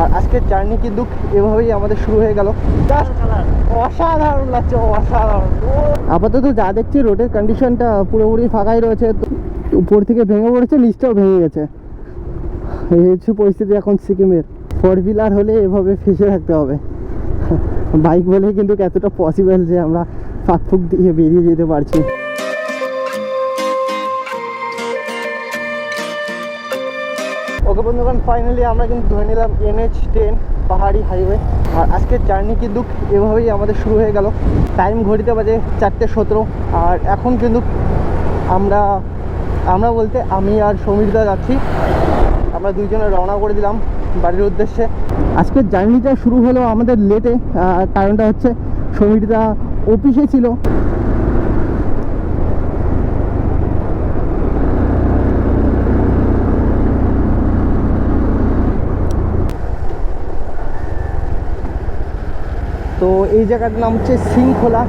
আর আজকের জার্নি কিন্তু এভাবেই আমাদের শুরু হয়ে গেল। অসাধারণ লাগছে, অসাধারণ। আপাতত যা দেখছি, রোডের কন্ডিশনটা পুরোপুরি ফাঁকাই রয়েছে। উপর থেকে ভেঙে পড়েছে, নিচটাও ভেঙে গেছে। এই হচ্ছে পরিস্থিতি এখন সিকিমের। ফোর হুইলার হলে এভাবে ফেসে থাকতে হবে। বাইক বলে কিন্তু এতটা পসিবল যে আমরা ফাঁক ফুক দিয়ে বেরিয়ে যেতে পারছি। ওকে বন্ধুগণ ফাইনালি আমরা কিন্তু ধরে নিলাম এনএইচ টেন পাহাড়ি হাইওয়ে আর আজকের জার্নি কিন্তু এভাবেই আমাদের শুরু হয়ে গেল। টাইম ঘড়িতে বাজে চারটে সতেরো। আর এখন কিন্তু আমরা আমরা বলতে আমি আর সমীরদা যাচ্ছি। আমরা দুইজনে রওনা করে দিলাম বাড়ির উদ্দেশ্যে। আজকের জার্নিটা শুরু হলো আমাদের লেটে কারণটা হচ্ছে সমীরদা অফিসে ছিল। তো এই জায়গাটার নাম হচ্ছে সিংখোলা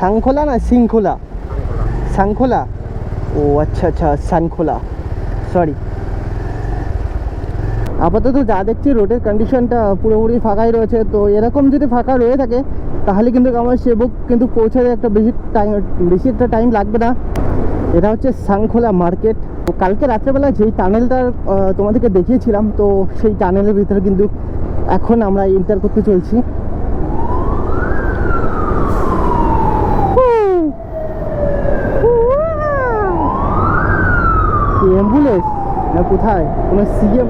সাংখোলা না সিংখোলা সাংখোলা? ও আচ্ছা আচ্ছা সানখোলা সরি আপাতত যা দেখছি, রোডের কন্ডিশনটা পুরোপুরি ফাঁকাই রয়েছে। তো এরকম যদি ফাঁকা রয়ে থাকে, তাহলে কিন্তু আমার সেবক কিন্তু পৌঁছাতে একটা বেশি টাইম বেশি একটা টাইম লাগবে না। এটা হচ্ছে সাংখোলা মার্কেট। কালকে রাত্রেবেলা যেই টানেলটা তোমাদেরকে দেখিয়েছিলাম, তো সেই টানেলের ভিতরে কিন্তু এখন আমরা এন্টার করতে চলছি। অ্যাম্বুলেন্স না, কোথায়? কোনো সিএম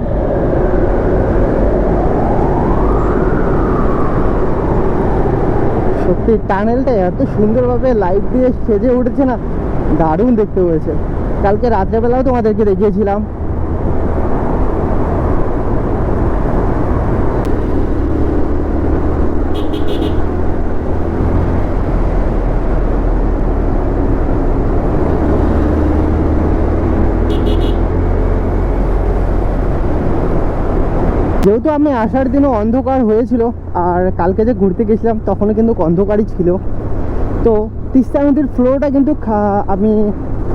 সত্যি, টানেলটা এত সুন্দরভাবে লাইট দিয়ে সেজে উঠেছে না, দারুণ দেখতে হয়েছে। কালকে রাত্রেবেলাও তোমাদেরকে দেখিয়েছিলাম। যেহেতু আমি আসার দিনও অন্ধকার হয়েছিল, আর কালকে যে ঘুরতে গেছিলাম তখনও কিন্তু অন্ধকারই ছিল। তো তিস্তা নদীর ফ্লোটা কিন্তু আমি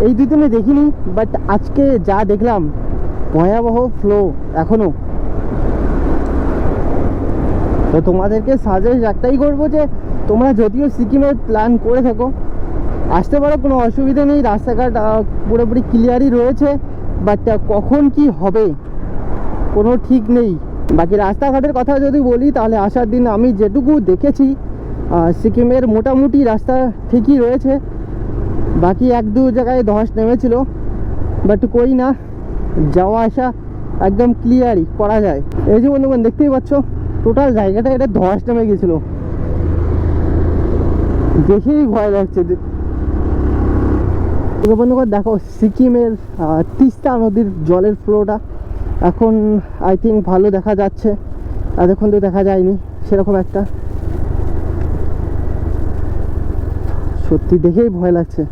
এই দুদিনে দেখিনি বাট আজকে যা দেখলাম, ভয়াবহ ফ্লো এখনও তো তোমাদেরকে সাজেস্ট একটাই করব যে, তোমরা যদিও সিকিমের প্ল্যান করে থাকো, আসতে পারো, কোনো অসুবিধা নেই, রাস্তাঘাট পুরোপুরি ক্লিয়ারই রয়েছে বাট কখন কি হবে, কোনো ঠিক নেই। বাকি রাস্তাঘাটের কথা যদি বলি, তাহলে আসার দিন আমি যেটুকু দেখেছি সিকিমের মোটামুটি রাস্তা ঠিকই রয়েছে। বাকি এক দু জায়গায় ধস নেমেছিল বাট কই না। যাওয়া আসা একদম ক্লিয়ারই করা যায়। এই যে বন্ধুগণ, দেখতেই পাচ্ছ টোটাল জায়গাটা এটা ধস নেমে গেছিল। দেখেই ভয় লাগছে। বন্ধুগণ, দেখো, সিকিমের তিস্তা নদীর জলের ফ্লোটা এখন আই থিঙ্ক ভালো দেখা যাচ্ছে। এতক্ষণ তো দেখা যায়নি, সেরকম একটা। সত্যি দেখেই ভয় লাগছে।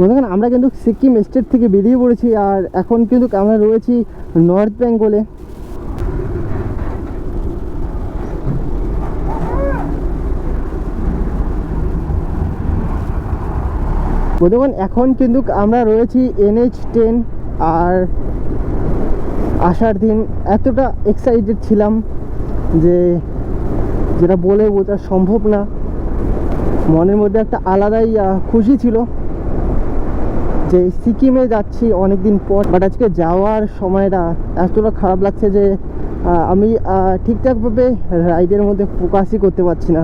মনে করেন, আমরা কিন্তু সিকিম স্টেট থেকে বেরিয়ে পড়েছি, আর এখন কিন্তু আমরা রয়েছি নর্থ বেঙ্গলে বন্ধুগণ, এখন কিন্তু আমরা রয়েছি এনএইচ টেন আর আসার দিন এতটা এক্সাইটেড ছিলাম যে, যেটা বলে বোঝা সম্ভব না। মনের মধ্যে একটা আলাদাই খুশি ছিল যে সিকিমে যাচ্ছি অনেক দিন পর বাট আজকে যাওয়ার সময়টা এতটা খারাপ লাগছে যে আমি ঠিকঠাকভাবে রাইডের মধ্যে ফোকাসই করতে পারছি না।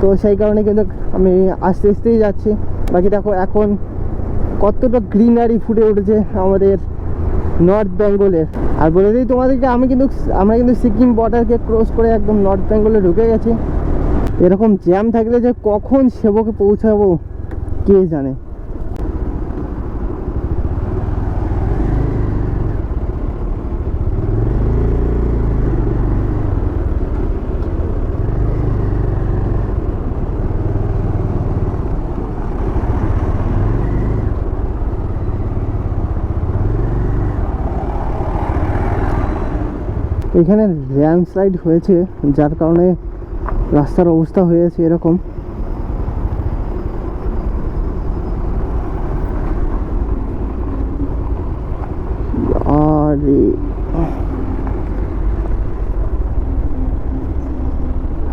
তো সেই কারণে কিন্তু আমি আস্তে আস্তেই যাচ্ছি। বাকি দেখো, এখন কতটা গ্রিনারি ফুটে উঠেছে আমাদের নর্থ বেঙ্গলের আর বলে দিই তোমাদেরকে, আমি কিন্তু, আমরা কিন্তু সিকিম বর্ডারকে ক্রস করে একদম নর্থ বেঙ্গলে ঢুকে গেছি। এরকম জ্যাম থাকলে যে কখন সেবকে পৌঁছাবো, কে জানে? এখানে ল্যান্ডস্লাইড হয়েছে যার কারণে রাস্তার অবস্থা হয়েছে এরকম আর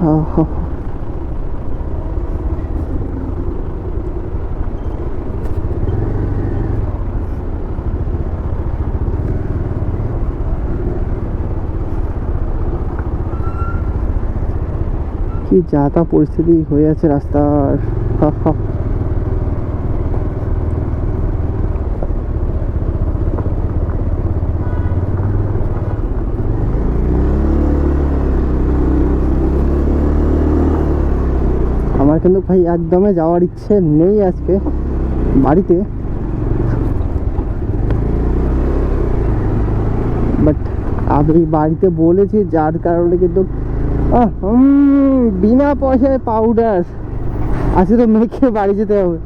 আহা। কি যা তা পরিস্থিতি হয়ে আছে রাস্তার। আমার কিন্তু ভাই একদমই যাওয়ার ইচ্ছে নেই আজকে বাড়িতে বাট আমি বাড়িতে বলেছি, যার কারণে কিন্তু বিনা পয়সায় পাউডার আজকে তো মেখে বাড়ি যেতে হবে।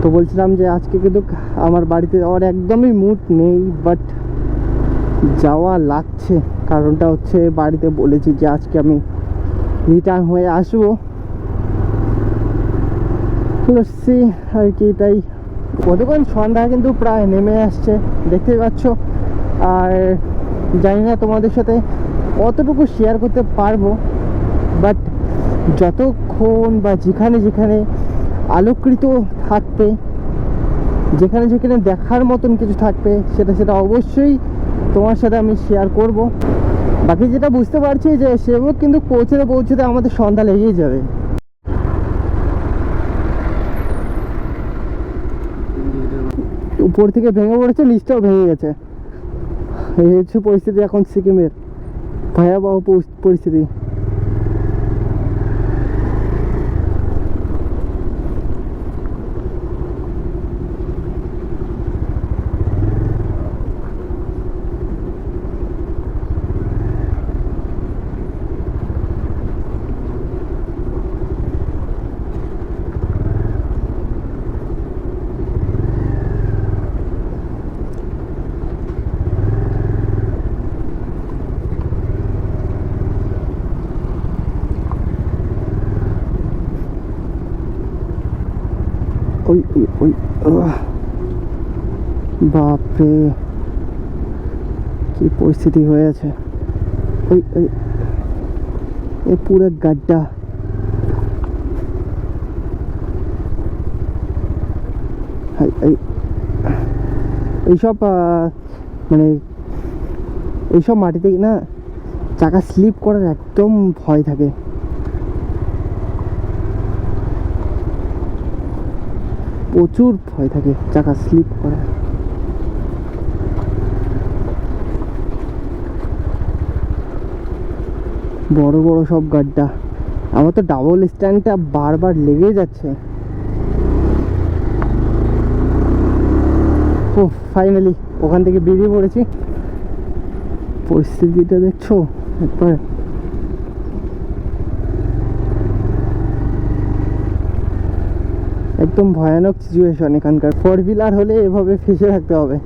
তো বলছিলাম যে আজকে কিন্তু আমার বাড়িতে যাওয়ার একদমই মুড নেই বাট যাওয়া লাগছে। কারণটা হচ্ছে বাড়িতে বলেছি যে আজকে আমি রিটার্ন হয়ে আসব। আর কি, তাই কতক্ষণ সন্ধ্যা কিন্তু প্রায় নেমে আসছে, দেখতেই পাচ্ছ। আর জানি না তোমাদের সাথে কতটুকু শেয়ার করতে পারব বাট যতক্ষণ বা যেখানে যেখানে আলোকৃত থাকবে, যেখানে যেখানে দেখার মতন কিছু থাকবে, সেটা সেটা অবশ্যই তোমার সাথে আমি শেয়ার করব। বাকি যেটা বুঝতে পারছি যে সেবক কিন্তু পৌঁছতে পৌঁছতে আমাদের সন্ধ্যা লেগেই যাবে। উপর থেকে ভেঙে পড়েছে নিচটাও ভেঙে গেছে। এই হচ্ছে পরিস্থিতি এখন সিকিমের। ভয়াবহ পরিস্থিতি। ওই ওই। বাপরে। কি পরিস্থিতি হয়ে আছে ওই ওই এ পুরো গাড্ডা এই এইসব মানে এইসব মাটিতে না চাকা স্লিপ করার একদম ভয় থাকে। প্রচুর ভয় থাকে, চাকা স্লিপ করার বড় বড় সব গাড্ডা। আমার তো ডাবল স্ট্যান্ডটা বারবার লেগে যাচ্ছে। ও ফাইনালি ওখান থেকে বেরিয়ে পড়েছি। পরিস্থিতিটা দেখছ? একবার একদম ভয়ানক সিচুয়েশন এখানকার। ফোর হুইলার হলে এভাবে ফেসে থাকতে হবে।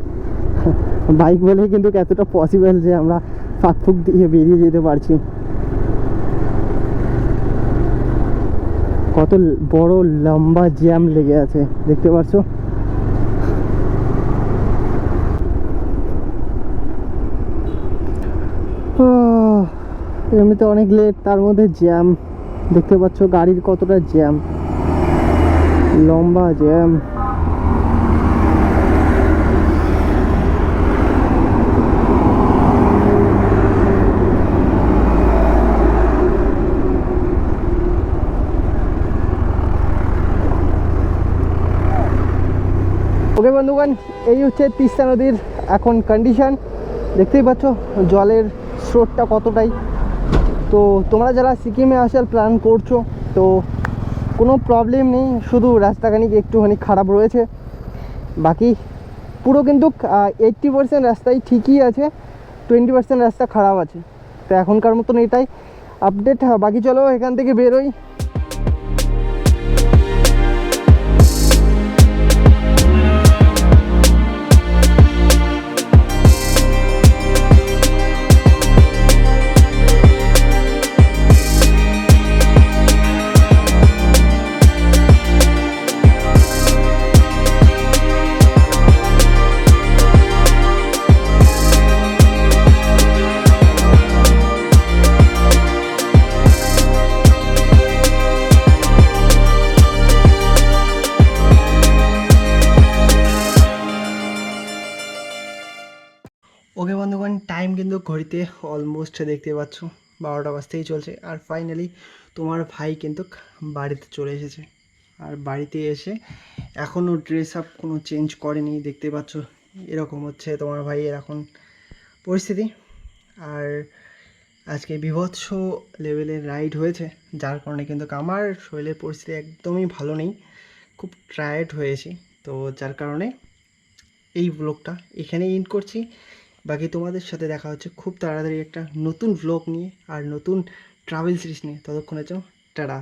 বাইক বলে কিন্তু এতটা পসিবল যে আমরা ফাঁক ফুক দিয়ে বেরিয়ে যেতে পারছি। কত বড় লম্বা জ্যাম লেগে আছে, দেখতে পাচ্ছ এমনিতে অনেক লেট তার মধ্যে জ্যাম দেখতে পাচ্ছ গাড়ির কতটা জ্যাম লম্বা জ্যাম। ওকে বন্ধুগণ, এই হচ্ছে তিস্তা নদীর এখন কন্ডিশন দেখতেই পাচ্ছ, জলের স্রোতটা কতটাই। তো তোমরা যারা সিকিমে আসার প্ল্যান করছ, তো কোনো প্রবলেম নেই, শুধু রাস্তাখানি একটুখানি খারাপ রয়েছে। বাকি পুরো কিন্তু এইট্টি পার্সেন্ট রাস্তাই ঠিকই আছে টোয়েন্টি পার্সেন্ট রাস্তা খারাপ আছে। তো এখনকার মতন এটাই আপডেট বাকি চলো এখান থেকে বেরোই। ঘড়িতে অলমোস্ট দেখতে পাচ্ছ, বারোটা বাজতেই চলছে। আর ফাইনালি তোমার ভাই কিন্তু বাড়িতে চলে এসেছে। আর বাড়িতে এসে এখনও ড্রেস আপ কোনো চেঞ্জ করেনি, দেখতে পাচ্ছ। এরকম হচ্ছে তোমার ভাইয়ের এখন পরিস্থিতি। আর আজকে বিভৎস লেভেলের রাইড হয়েছে, যার কারণে কিন্তু আমার শরীরের পরিস্থিতি একদমই ভালো নেই। খুব টায়ার্ড হয়েছি। তো যার কারণে এই ব্লগটা এখানেই এন্ড করছি। বাকি তোমাদের সাথে দেখা হচ্ছে খুব তাড়াতাড়ি একটা নতুন ব্লগ নিয়ে আর নতুন ট্রাভেল সিরিজ নিয়ে। ততক্ষণের জন্য টাটা।